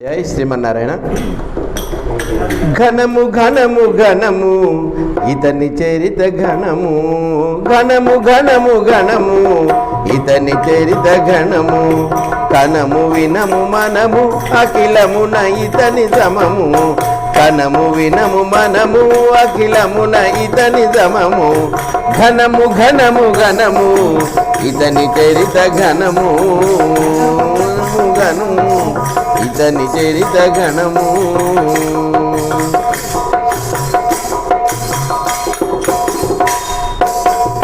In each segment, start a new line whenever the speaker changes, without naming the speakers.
జై శ్రీమన్నారాయణ. ఘనము ఘనము ఘనము ఇతని చరిత ఘనము ఘనము ఘనము ఘనము ఇతని చరిత ఘనము కనము వినము మనము అఖిలమున ఇతని సమము కనము వినము మనము అఖిలమున ఇతని సమము ఘనము ఘనము ఘనము ఇతని చరిత ఘనము ఘనము ఇతని చరిత గణము.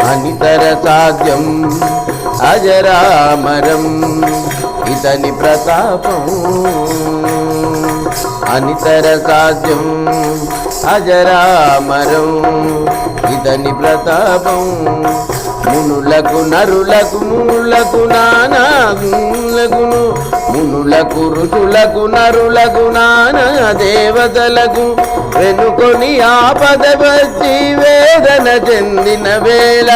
అనితర సాధ్యం అజరామరం ఇతని ప్రతాపం. అనితర సాధ్యం అజరామరం ఇతని ప్రతాపం. మునులకు నరులకు మునులకు నానా గుణులకును మునులకు ఋషులకు నరులకు నాన దేవతలకు వెనుకొని ఆపద వచ్చి వేదన చెందిన వేళ.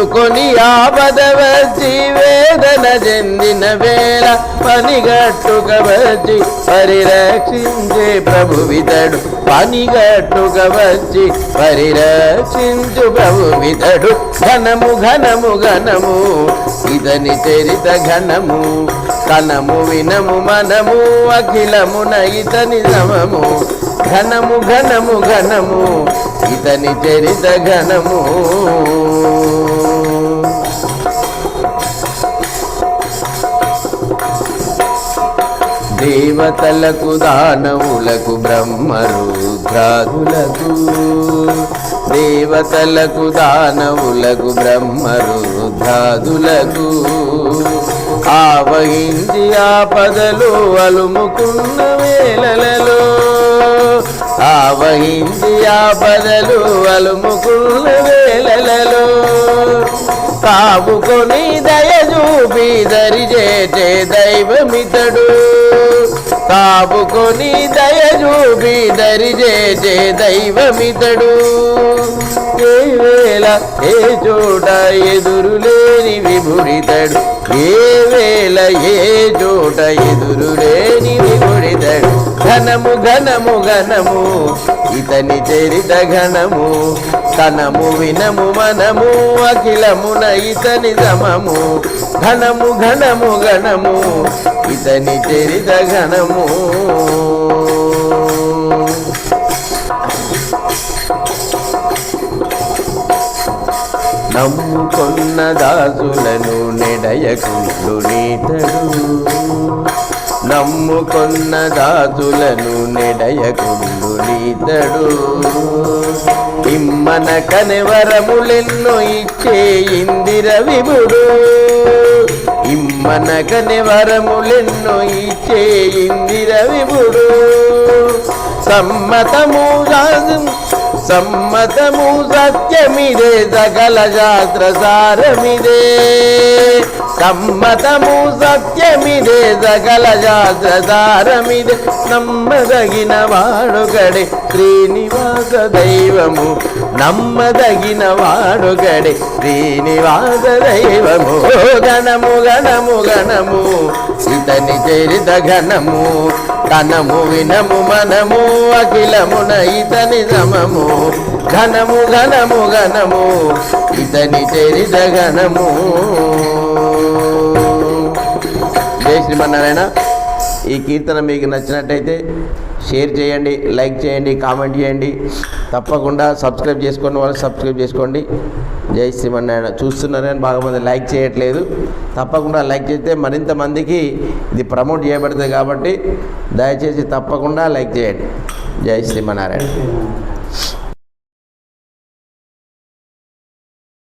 వెనుకొని ఆపదవ జీవేదన వేదన చెందిన వేళ పనిగట్టుక వచ్చి పరిరక్షించే ప్రభువితడు. పనిగట్టుక వచ్చి పరిరక్షించు ప్రభువితడు. ఘనము ఘనము ఘనము ఇదని చరిత ఘనము కనము వినము మనము అఖిలమున ఇతని సమము. ఘనము ఘనము ఘనము ఇతని చరిత ఘనము. దేవతలకు దానవులకు బ్రహ్మరుద్రాదులకు దేవతలకు దానవులకు బ్రహ్మరుద్రాదులకు ఆవహించి ఆపదలు అలుముకున్న వేళలలో. ఆవహించి ఆపదలు అలుముకున్న వేళలలో. కాపుకొని దయ చూపి దరిచేటే దైవమితడు. కాపుకొని దయజూపి చూపి దరిచేటే దైవమితడు. ఏ వేళ ఏ చోట ఎదురు లేని విభుడితడు ఏ వేళ ఏ చోట ఎదురు లేని విభుడితడు ఘనము ఘనము ఘనము. ఇతని చరిత ఘనము. తనము వినము మనము అఖిలమున ఇతని సమము. ఘనము ఘనము ఘనము. ఇతని చరిత ఘనము. నమ్ముకున్న దాసులను నెడయకుండు నీతడు. నమ్ముకున్న దాసులను నెడయకుండు నీతడు. ఇమ్మన కనెవరములెన్నో ఇచ్చే ఇందిర విభుడు. ఇమ్మన కనెవరములెన్నో ఇచ్చే ఇందిర విభుడు. సమ్మతము సమ్మతము సత్యమిదే సకల శాస్త్ర సారమిదే సమ్మతము సత్యమిదే సకల శాస్త్ర నమ్మదగిన వాడుగడే శ్రీనివాస దైవము. నమ్మదగిన వాడుగడే శ్రీనివాస దైవము. గణము గణము గణము ఇతని చరిత ఘనము కనము వినము మనము అఖిలమున ఇతని సమము. ఘనము ఘనము ఘనము ఇతని చరిత ఘనము. జై శ్రీమన్నారాయణ ఈ కీర్తన మీకు నచ్చినట్టయితే షేర్ చేయండి లైక్ చేయండి కామెంట్ చేయండి. తప్పకుండా సబ్స్క్రైబ్ చేసుకున్న వాళ్ళు సబ్స్క్రైబ్ చేసుకోండి. జై శ్రీమన్నారాయణ. చూస్తున్నారని బాగా మంది లైక్ చేయట్లేదు. తప్పకుండా లైక్ చేస్తే మరింత మందికి ఇది ప్రమోట్ చేయబడుతుంది కాబట్టి దయచేసి తప్పకుండా లైక్ చేయండి. జై శ్రీమన్నారాయణ.